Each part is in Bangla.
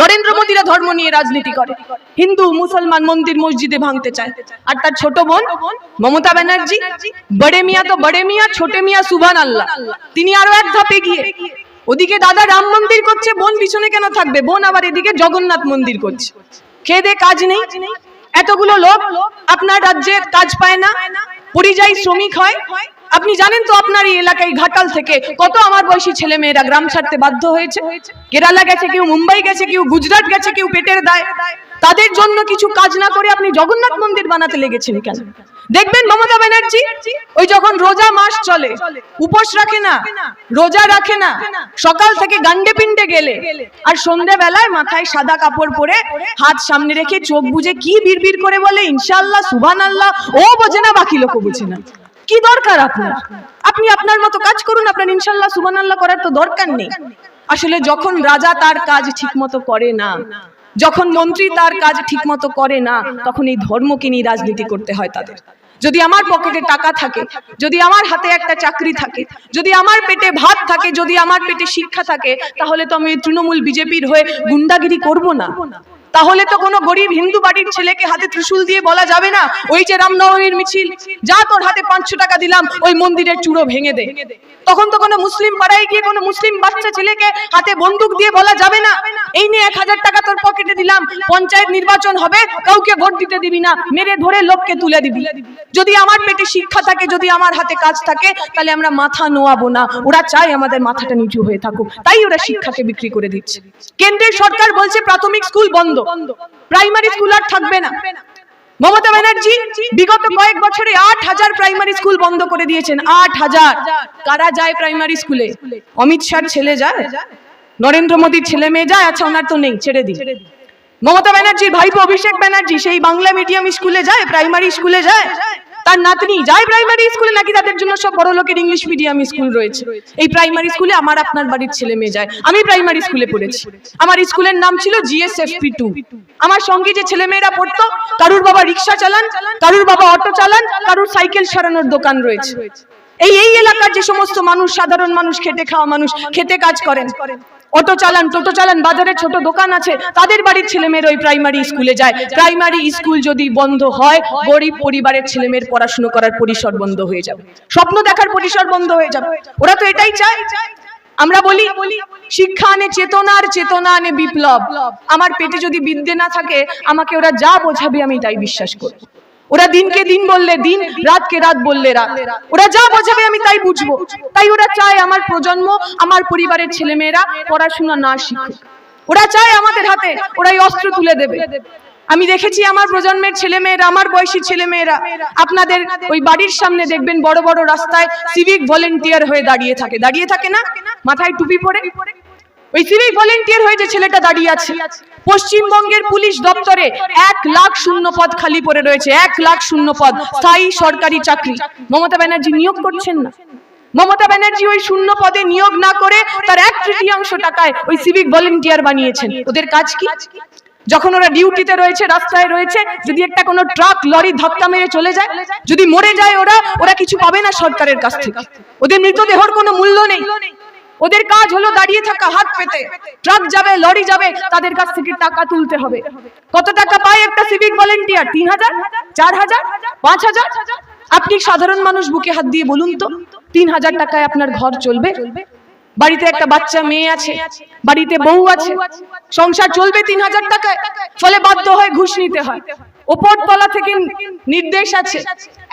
নরেন্দ্র মোদীরা ধর্ম নিয়ে রাজনীতি করে। হিন্দু, মুসলমান মন্দির মসজিদে ভাঙতে চায়। আর তার ছোট বোন মমতা ব্যানার্জি, বড়ে মিয়া তো বড়ে মিয়া, ছোটে মিয়া সুভান আল্লাহ। তিনি আরও এক ধাপে গিয়ে ওদিকে দাদা রাম মন্দির করছে, বোন পিছনে কেন থাকবে? বোন আবার এদিকে জগন্নাথ মন্দির করছে। খেয়ে দে কাজ নেই। এতগুলো লোক আপনার রাজ্যে কাজ পায় না। পরিযায়ী শ্রমিক হয়। আপনি জানেন তো আপনার এই এলাকায় ঘাটাল থেকে কত আমার বয়সী ছেলে মেয়েরা গ্রাম ছাড়তে বাধ্য হয়েছে? কেরালা গেছে, কেউ মুম্বাই গেছে, কেউ গুজরাট গেছে, কেউ পেটের দায়। তাদের জন্য কিছু কাজ না করে আপনি জগন্নাথ মন্দির বানাতে লেগেছেন কেন? দেখবেন মমতা ব্যানার্জি, ওই যখন রোজা মাস চলে, উপোস রাখে না, রোজা রাখে না, সকাল থেকে গান্ডে পিন্ডে গেলে, আর সন্ধ্যেবেলায় মাথায় সাদা কাপড় পরে হাত সামনে রেখে চোখ বুজে কি বিড়বিড় করে বলে ইনশাল্লাহ সুবহান আল্লাহ ও বোঝে না, বাকি লোক বোঝে না। কি দরকার আপনার? আপনি আপনার মতো কাজ করুন, আপনার ইনশাল্লাহ সুবহান আল্লাহ করার তো দরকার নেই। আসলে যখন রাজা তার কাজ ঠিকমতো করে না, যখন মন্ত্রী তার কাজ ঠিকমতো করে না, তখন এই ধর্মকে নিয়ে রাজনীতি করতে হয় তাদের। যদি আমার পকেটে টাকা থাকে, যদি আমার হাতে একটা চাকরি থাকে, যদি আমার পেটে ভাত থাকে, যদি আমার পেটে শিক্ষা থাকে, তাহলে তো আমি তৃণমূল বিজেপির হয়ে গুন্ডাগিরি করব না। তাহলে তো কোনো গরিব হিন্দু বাড়ির ছেলেকে হাতে ত্রিশূল দিয়ে বলা যাবে না। ওই যে রামনবমীর মিছিল, যা তোর হাতে পাঁচশো টাকা দিলাম, ওই মন্দিরের চূড়ো ভেঙে দে। তখন তো কোনো মুসলিম পাড়ায় গিয়ে কোনো মুসলিম বাচ্চা ছেলেকে হাতে বন্দুক দিয়ে বলা যাবে না। এই নিয়ে এক হাজার টাকা তোর পকেটে দিলাম, পঞ্চায়েত নির্বাচন হবে, কাউকে ভোট দিতে দিবি না, মেরে ধরে লোককে তুলে দিবি। যদি আমার পেটে শিক্ষা থাকে, যদি আমার হাতে কাজ থাকে, তাহলে আমরা মাথা নোয়াবো না। ওরা চায় আমাদের মাথাটা নিচু হয়ে থাকুক। তাই ওরা শিক্ষাকে বিক্রি করে দিচ্ছে। কেন্দ্রের সরকার বলছে, প্রাথমিক স্কুল বন্ধ। প্রাইমারি স্কুল আর থাকবে না। মমতা ব্যানার্জি বিগত কয়েক বছরে আট হাজার প্রাইমারি স্কুল বন্ধ করে দিয়েছেন। আট হাজার। কারা যায় প্রাইমারি স্কুলে অমিত শাহ ছেলে যায়। নরেন্দ্র মোদীর ছেলে মেয়ে যায়। আচ্ছা ওনার তো নেই, ছেড়ে দিই। মমতা ব্যানার্জির ভাইপো অভিষেক ব্যানার্জি সেই বাংলা মিডিয়াম স্কুলে যায় প্রাইমারি স্কুলে যায়। তার নাতনি যায় প্রাইমারি স্কুলে নাকি তাদের জন্য সব বড় লোকের ইংলিশ মিডিয়াম স্কুল রয়েছে। এই প্রাইমারি স্কুলে আমার আপনার বাড়ির ছেলে মেয়ে যায়। আমি প্রাইমারি স্কুলে পড়েছি। আমার স্কুলের নাম ছিল জিএসএফপি টু আমার সঙ্গে যে ছেলে মেয়েরা পড়তো, কারুর বাবা রিক্সা চালান, কারুর বাবা অটো চালান, কারুর সাইকেল সারানোর দোকান রয়েছে। এই এই এলাকার যে সমস্ত মানুষ, সাধারণ মানুষ, খেটে খাওয়া মানুষ খেতে কাজ করেন। অটো চালান, টোটো চালান, বাজারে ছোট দোকান আছে, তাদের বাড়ির ছেলেমেয়ের ওই প্রাইমারি স্কুলে যায়। প্রাইমারি স্কুল যদি বন্ধ হয়, গরিব পরিবারের ছেলেমেয়ের পড়াশুনো করার পরিসর বন্ধ হয়ে যাবে। স্বপ্ন দেখার পরিসর বন্ধ হয়ে যাবে। ওরা তো এটাই চায়। আমরা বলি, শিক্ষা আনে চেতনা আর চেতনা আনে বিপ্লব। আমার পেটে যদি বিদ্যে না থাকে, আমাকে ওরা যা বোঝাবে আমি তাই বিশ্বাস করব। ওরা দিনকে দিন বললে, দিন রাতকে রাত বললে রাত। ওরা যা বোঝাবে আমি তাই বুঝব। তাই ওরা চায় আমার প্রজন্ম, আমার পরিবারের ছেলেমেয়েরা পড়াশোনা না শিখুক। ওরা চায় আমাদের হাতে ওরা এই অস্ত্র তুলে দেবে। আমি দেখেছি আমার প্রজন্মের ছেলেমেয়েরা, আমার বয়সী ছেলেমেয়েরা, আপনাদের ওই বাড়ির সামনে দেখবেন বড় বড় রাস্তায় সিভিক ভলেন্টিয়ার হয়ে দাঁড়িয়ে থাকে। দাঁড়িয়ে থাকে না? মাথায় টুপি পরে? ওই সিভিক ভলেন্টিয়ার হয়ে যে ছেলেটা দাঁড়িয়ে আছে, পশ্চিমবঙ্গের পুলিশ দপ্তরে এক লাখ শূন্য পদ খালি পড়ে রয়েছে, এক লাখ শূন্য পদ, স্থায়ী সরকারি চাকরি। মমতা ব্যানার্জি নিয়োগ করছেন না? মমতা ব্যানার্জি ওই শূন্য পদে নিয়োগ না করে তার এক তৃতীয়াংশ টাকায় ওই সিভিক ভলেন্টিয়ার বানিয়েছেন। ওদের কাজ কি? যখন ওরা ডিউটিতে রয়েছে, রাস্তায় রয়েছে, যদি একটা কোনো ট্রাক, লরি ধাক্কা মেরে চলে যায়, যদি মরে যায় ওরা ওরা কিছু পাবে না সরকারের কাছ থেকে। ওদের মৃতদেহর কোনো মূল্য নেই। ওদের কাজ হলো দাঁড়িয়ে থাকা, হাত পেতে। ট্রাক যাবে, লরি যাবে, তাদের কাছ থেকে টাকা তুলতে হবে। কত টাকা পায় একটা সিভিক ভলেন্টিয়ার? তিন হাজার? চার হাজার? পাঁচ হাজার? আপনি সাধারণ মানুষ, বুকে হাত দিয়ে বলুন তো, তিন হাজার টাকায় আপনার ঘর চলবে? বাড়িতে একটা বাচ্চা মেয়ে আছে, বাড়িতে বউ আছে, সংসার চলবে তিন হাজার টাকায়, ফলে বাধ্য হয় ঘুষ নিতে হয়। ওপর তলা থেকে নির্দেশ আছে।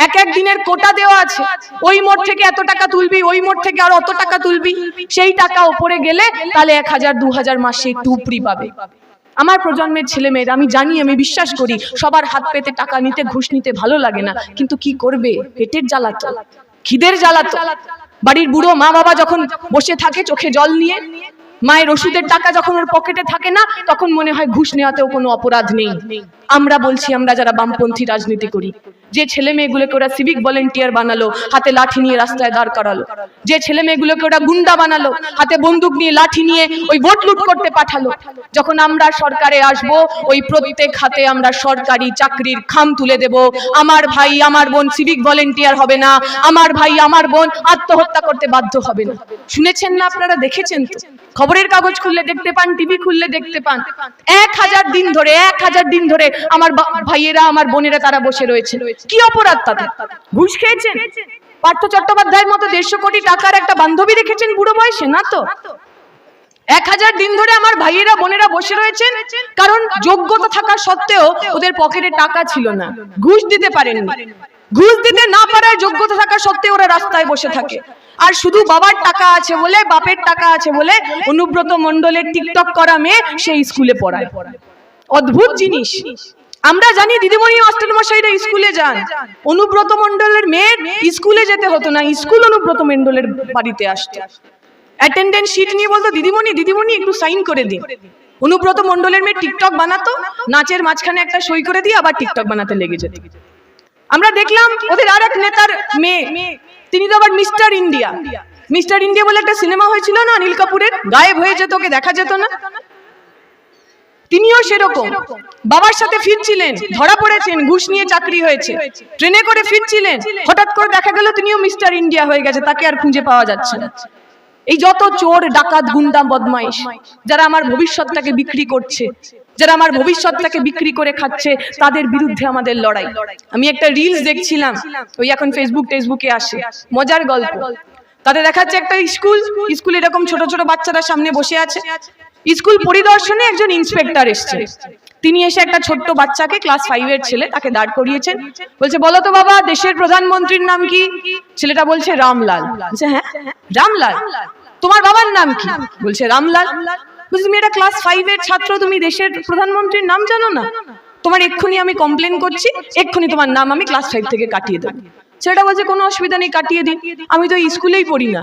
এক এক দিনের কোটা দেওয়া আছে। ওই মোড় থেকে এত টাকা তুলবি, ওই মোড় থেকে আর অত টাকা তুলবি, সেই টাকা ওপরে গেলে তাহলে এক হাজার, দু হাজার মাসে উপরি পাবে। আমার প্রজন্মের ছেলে মেয়েরা, আমি জানি, আমি বিশ্বাস করি, সবার হাত পেতে টাকা নিতে, ঘুষ নিতে ভালো লাগে না। কিন্তু কি করবে? পেটের জ্বালাতো খিদের জ্বালাতো বাড়ির বুড়ো মা বাবা যখন বসে থাকে চোখে জল নিয়ে মায়ের ওষুধের টাকা যখন ওর পকেটে থাকে না, তখন মনে হয় ঘুষ নেওয়াতেও কোনো অপরাধ নেই। আমরা বলছি, আমরা যারা বামপন্থী রাজনীতি করি যে ছেলে মেয়েগুলোকে ওরা সিভিক ভলেন্টিয়ার বানালো, হাতে লাঠি নিয়ে রাস্তায় দাঁড় করালো। যে ছেলে মেয়েগুলোকে ওরা গুন্ডা বানালো, হাতে বন্দুক নিয়ে লাঠি নিয়ে ওই ভোট লুট করতে পাঠালো। যখন আমরা সরকারে আসব, ওই প্রত্যেক হাতে আমরা সরকারি চাকরির খাম তুলে দেব। আমার ভাই, আমার বোন সিভিক ভলেন্টিয়ার হবে না। আমার ভাই, আমার বোন আত্মহত্যা করতে বাধ্য হবে না। শুনেছেন না আপনারা? দেখেছেন তো? খবরের কাগজ খুললে দেখতে পান টিভি খুললে দেখতে পান। এক হাজার দিন ধরে, এক হাজার দিন ধরে আমার ভাইয়েরা, আমার বোনেরা তারা বসে রয়েছে রয়েছে। কি অপরাধ তাদের? ঘুষ খেয়েছেন? পার্থ চট্টোপাধ্যায়ের মতো দেড়শো কোটি টাকার একটা বান্ধবী রেখেছেন বুড়ো বয়সে, না তো? এক হাজার দিন ধরে আমার ভাইয়েরা, বোনেরা বসে রয়েছেন, কারণ যোগ্যতা থাকা সত্ত্বেও ওদের পকেটে টাকা ছিল না। ঘুষ দিতে পারেননি। ঘুষ দিতে না পারার যোগ্যতা থাকা সত্ত্বেও ওরা রাস্তায় বসে থাকে। আর শুধু বাবার টাকা আছে বলে, বাপের টাকা আছে বলে অনুব্রত মণ্ডলের টিকটক করা মেয়ে সেই স্কুলে পড়ায়। অদ্ভুত জিনিস। আমরা জানি দিদিমণি মাস্টার মশাইরা স্কুলে যান। অনুব্রত মণ্ডলের মেয়ের স্কুলে যেতে হতো না, স্কুল অনুব্রত মণ্ডলের বাড়িতে আসতো। অ্যাটেন্ডেন্স শিট নিয়ে বলতো, দিদিমণি দিদিমণি, একটু সাইন করে দিন। অনুব্রত মণ্ডলের মেয়ে টিকটক বানাতো, নাচের মাঝখানে একটা সই করে দিয়ে আবার টিকটক বানাতে লেগে যেত। আমরা দেখলাম ওদের আর এক নেতার মেয়ে, তিনি তো আবার মিস্টার ইন্ডিয়া। মিস্টার ইন্ডিয়া বলে একটা সিনেমা হয়েছিল না অনিল কাপুরের? গায়েব হয়ে যেত ওকে, দেখা যেত না। তিনিও সেরকম। বাবার সাথে ফিরছিলেন, ধরা পড়েছেন, ঘুষ নিয়ে চাকরি হয়েছে। ট্রেনে করে ফিরছিলেন, হঠাৎ করে দেখা গেল তিনিও মিস্টার ইন্ডিয়া হয়ে গেছে, তাকে আর খুঁজে পাওয়া যাচ্ছে না। এই যত চোর, ডাকাত গুন্ডা বদমাইশ, যারা আমার ভবিষ্যৎটাকে বিক্রি করছে, যারা আমার ভবিষ্যৎটাকে বিক্রি করে খাচ্ছে, তাদের বিরুদ্ধে আমাদের লড়াই। আমি একটা রিলস দেখছিলাম, ওই এখন ফেসবুক টেসবুকে আসে, মজার গল্প। তাতে দেখাচ্ছে একটা স্কুল স্কুল এরকম ছোট ছোট বাচ্চারা সামনে বসে আছে স্কুল পরিদর্শনে একজন ইন্সপেক্টর এসছে। তিনি এসে একটা ছোট্ট বাচ্চাকে ক্লাস ফাইভের ছেলে তাকে দাঁড় করিয়েছেন। বলছে, বলো তো বাবা, দেশের প্রধানমন্ত্রীর নাম কি? ছেলেটা বলছে, রামলাল। হ্যাঁ? রামলাল? তোমার বাবার নাম কি? বলছে, রামলাল। বলছে, তুমি এটা ক্লাস ফাইভের ছাত্র, তুমি দেশের প্রধানমন্ত্রীর নাম জানো না? তোমার এক্ষুনি আমি কমপ্লেন করছি, এক্ষুনি তোমার নাম আমি ক্লাস ফাইভ থেকে কাটিয়ে দেবো। ছেলেটা বলছে, কোনো অসুবিধা নেই, কাটিয়ে দিন। আমি তো স্কুলেই পড়ি না।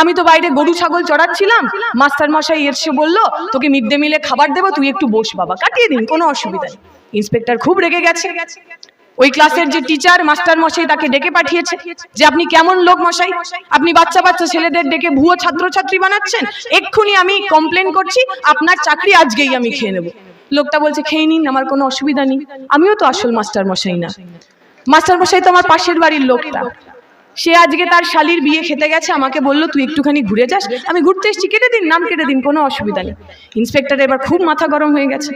আমি তো বাইরে গরু, ছাগল চড়াচ্ছিলাম। মাস্টার মশাই এসে বলল, তোকে মিড ডে মিলে খাবার দেবো, তুই একটু বস বাবা, কাটিয়ে দিন, কোনো অসুবিধা নেই। ইন্সপেক্টর খুব রেগে গেছে। ওই ক্লাসের যে টিচার মাস্টার মশাই তাকে ডেকে পাঠিয়েছে যে, আপনি কেমন লোক মশাই? আপনি বাচ্চা বাচ্চা ছেলেদের ডেকে ভুয়ো ছাত্রছাত্রী বানাচ্ছেন? এক্ষুনি আমি কমপ্লেন করছি, আপনার চাকরি আজকেই আমি খেয়ে নেব। লোকটা বলছে, খেয়ে নিন, আমার কোনো অসুবিধা নেই। আমিও তো আসল মাস্টার মশাই না। মাস্টার মশাই তো আমার পাশের বাড়ির লোকটা। সে আজকে তার শালির বিয়ে খেতে গেছে, আমাকে বলল, তুই একটুখানি ঘুরে যাস? আমি ঘুরতে এসেছি, কেটে দিন, নাম কেটে দিন, কোনো অসুবিধা নেই। ইন্সপেক্টর এবার খুব মাথা গরম হয়ে গেছে।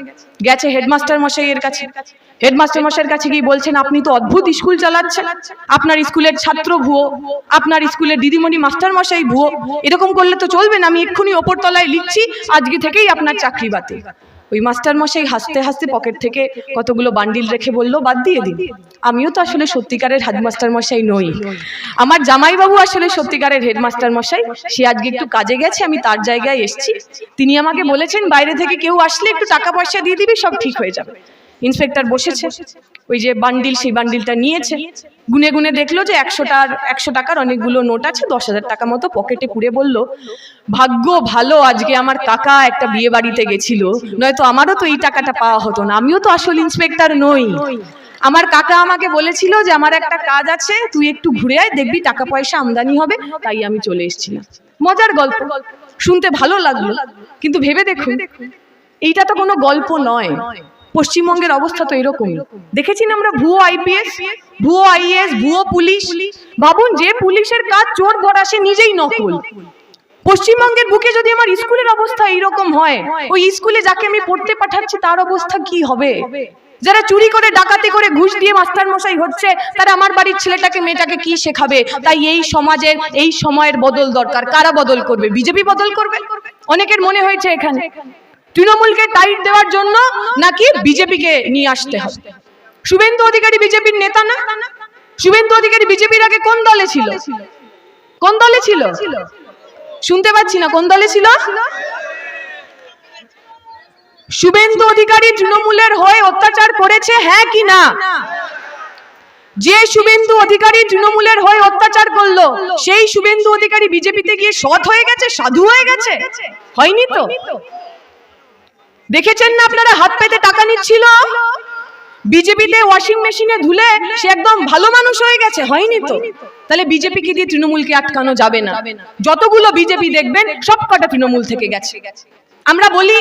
গেছে হেডমাস্টার মশাইয়ের কাছে। হেডমাস্টার মশাইয়ের কাছে গিয়ে বলছেন, আপনি তো অদ্ভুত স্কুল চালাচ্ছেন। আপনার স্কুলের ছাত্র ভুয়ো, আপনার স্কুলের দিদিমণি, মাস্টার মশাই ভুয়ো। এরকম করলে তো চলবে না, আমি এক্ষুনি ওপর তলায় লিখছি, আজকে থেকেই আপনার চাকরি বাতিল। ওই মাস্টারমশাই হাসতে হাসতে পকেট থেকে কতগুলো বান্ডিল রেখে বলল, বাদ দিয়ে দিন। আমিও তো আসলে সত্যিকারের হেডমাস্টার মশাই নই। আমার জামাইবাবু আসলে সত্যিকারের হেডমাস্টার মশাই। সে আজকে একটু কাজে গেছে, আমি তার জায়গায় এসছি। তিনি আমাকে বলেছেন, বাইরে থেকে কেউ আসলে একটু টাকা পয়সা দিয়ে দিবি, সব ঠিক হয়ে যাবে। ইন্সপেক্টর বসেছে, ওই যে বান্ডিল, সেই বান্ডিলটা নিয়েছে। গুনে গুনে দেখল যে একশোটার একশো টাকার অনেকগুলো নোট আছে, দশ হাজার টাকা মতো পকেটে পুড়ে বলল, ভাগ্য ভালো, আজকে আমার কাকা একটা বিয়ে বাড়িতে গেছিল। নয়তো আমারও তো এই টাকাটা পাওয়া হতো না, আমিও তো আসল ইন্সপেক্টর নই। আমার কাকা আমাকে বলেছিল যে, আমার একটা কাজ আছে, তুই একটু ঘুরে আয়, দেখবি টাকা পয়সা আমদানি হবে, তাই আমি চলে এসেছিলাম। মজার গল্প, শুনতে ভালো লাগল, কিন্তু ভেবে দেখুন, এইটা তো কোনো গল্প নয়। পশ্চিমবঙ্গের অবস্থা তো এরকমই। দেখেছি না আমরা ভুয়ো আইপিএস ভুয়ো আইএস ভুয়ো পুলিশ? ভাবুন যে পুলিশের কাজ চোর ধরা সে নিজেই নকল। পশ্চিমবঙ্গের বুকে যদি আমার স্কুলের অবস্থা এইরকম হয়, ওই স্কুলে যাকে আমি পড়তে পাঠাচ্ছি, তার অবস্থা কি হবে? যারা চুরি করে, ডাকাতি করে, ঘুষ দিয়ে মাস্টার মশাই হচ্ছে, তারা আমার বাড়ির ছেলেটাকে, মেয়েটাকে কি শেখাবে? তাই এই সমাজের, এই সময়ের বদল দরকার। কারা বদল করবে? বিজেপি বদল করবে? অনেকের মনে হয়েছে এখানে। তৃণমূলকে টাইট দেওয়ার জন্য নাকি বিজেপিকে নিয়ে আসতে হবে? শুভেন্দু অধিকারী বিজেপির নেতা না? শুভেন্দু অধিকারী বিজেপির আগে কোন দলে ছিল? কোন দলে ছিল? শুনতে পাচ্ছি না, কোন দলে ছিল? শুভেন্দু অধিকারী তৃণমূলের হয়ে অত্যাচার করেছে হ্যাঁ কি না? যে শুভেন্দু অধিকারী তৃণমূলের হয়ে অত্যাচার করল, সেই শুভেন্দু অধিকারী বিজেপিতে গিয়ে সৎ হয়ে গেছে, সাধু হয়ে গেছে? হয়নি তো? দেখেছেন না আপনারা হাত পেতে টাকা নিচ্ছিল? বিজেপিতে ওয়াশিং মেশিনে ধুলে সে একদম ভালো মানুষ হয়ে গেছে, হয়নি তো? তাহলে বিজেপি কি দিয়ে তৃণমূলকে আটকানো যাবে না? যতগুলো বিজেপি দেখবেন সব কটা তৃণমূল থেকে গেছে। আমরা বলি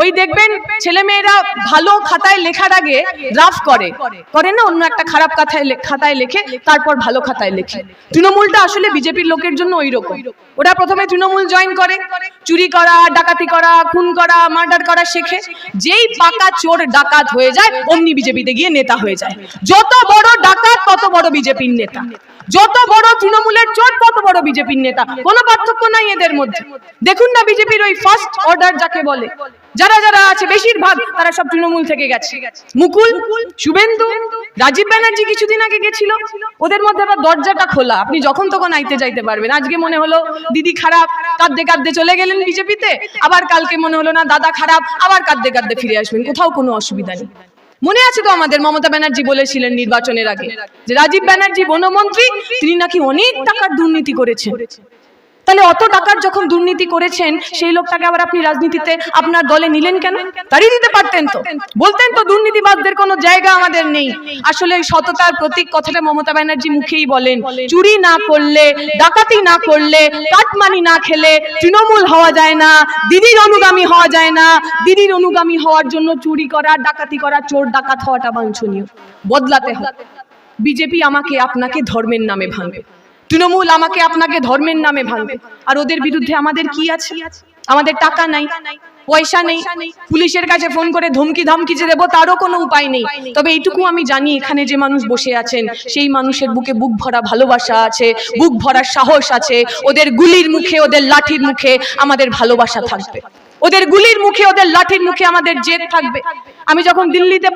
ওই দেখবেন ছেলে মেয়েরা ভালো খাতায় লেখার আগে ড্রাফট করে। করে না? অন্য একটা খারাপ খাতায় খাতায় লেখে, তারপর ভালো খাতায় লেখে। তৃণমূলটা আসলে বিজেপির লোকের জন্য ওই রকম ওরা প্রথমে তৃণমূল জয়েন করে। চুরি করা, ডাকাতি করা, খুন করা মার্ডার করা শেখে। যেই পাকা চোর ডাকাত হয়ে যায়, অমনি বিজেপিতে গিয়ে নেতা হয়ে যায়। যত বড় ডাকাত, তত বড় বিজেপির নেতা। যত বড় তৃণমূলের চোট, তত বড় বিজেপির নেতা। কোনো পার্থক্য নাই এদের মধ্যে। দেখুন না বিজেপির ওই ফার্স্ট অর্ডার যাকে বলে। যারা যারা আছে, বেশিরভাগ, তারা সব তৃণমূল থেকে গেছে। মুকুল, শুভেন্দু, রাজীব ব্যানার্জি কিছুদিন আগে গেছিল। ওদের মধ্যে আবার দরজাটা খোলা। আপনি যখন তখন আইতে যাইতে পারবেন। আজকে মনে হলো দিদি খারাপ, কাঁদতে কাঁদতে চলে গেলেন বিজেপিতে। আবার কালকে মনে হলো না, দাদা খারাপ, আবার কাঁদতে কাঁদতে ফিরে আসবেন। কোথাও কোনো অসুবিধা নেই। মনে আছে তো আমাদের মমতা ব্যানার্জি বলেছিলেন নির্বাচনের আগে? যে রাজীব ব্যানার্জি বনমন্ত্রী, তিনি নাকি অনেক টাকার দুর্নীতি করেছেন। তাহলে অত টাকার যখন দুর্নীতি করেছেন, সেই লোকটাকে আবার আপনি রাজনীতিতে আপনার দলে নিলেন কেন? তাড়িয়ে দিতে পারতেন তো। বলতেন তো দুর্নীতিবাদদের কোনো জায়গা আমাদের নেই। আসলে সততার প্রতীক কথাটা মমতা ব্যানার্জি মুখেই বলেন। চুরি না করলে, ডাকাতি না করলে, কাটমানি না খেলে তৃণমূল হওয়া যায় না, দিদির অনুগামী হওয়া যায় না। দিদির অনুগামী হওয়ার জন্য চুরি করা, ডাকাতি করা, চোর ডাকাত হওয়াটা বাঞ্ছনীয়। বদলাতে হবে। বিজেপি আমাকে আপনাকে ধর্মের নামে ভাঙবে। তৃণমূল আমাকে আপনাকে ধর্মের নামে ভাঙবে। আর ওদের বিরুদ্ধে আমাদের কি আছে? আমাদের টাকা নাই, পয়সা নেই। পুলিশের কাছে ফোন করে ধমকি ধামকি যে দেবো, তারও কোনো উপায় নেই। তবে এইটুকু আমি জানি, এখানে যে মানুষ বসে আছেন, সেই মানুষের বুকে বুক ভরা ভালোবাসা আছে, বুক ভরা সাহস আছে। ওদের গুলির মুখে, ওদের লাঠির মুখে আমাদের ভালোবাসা থাকবে। ওদের গুলির মুখে, ওদের লাঠির মুখে আমাদের জেদ থাকবে। আমি যখন দিল্লিতে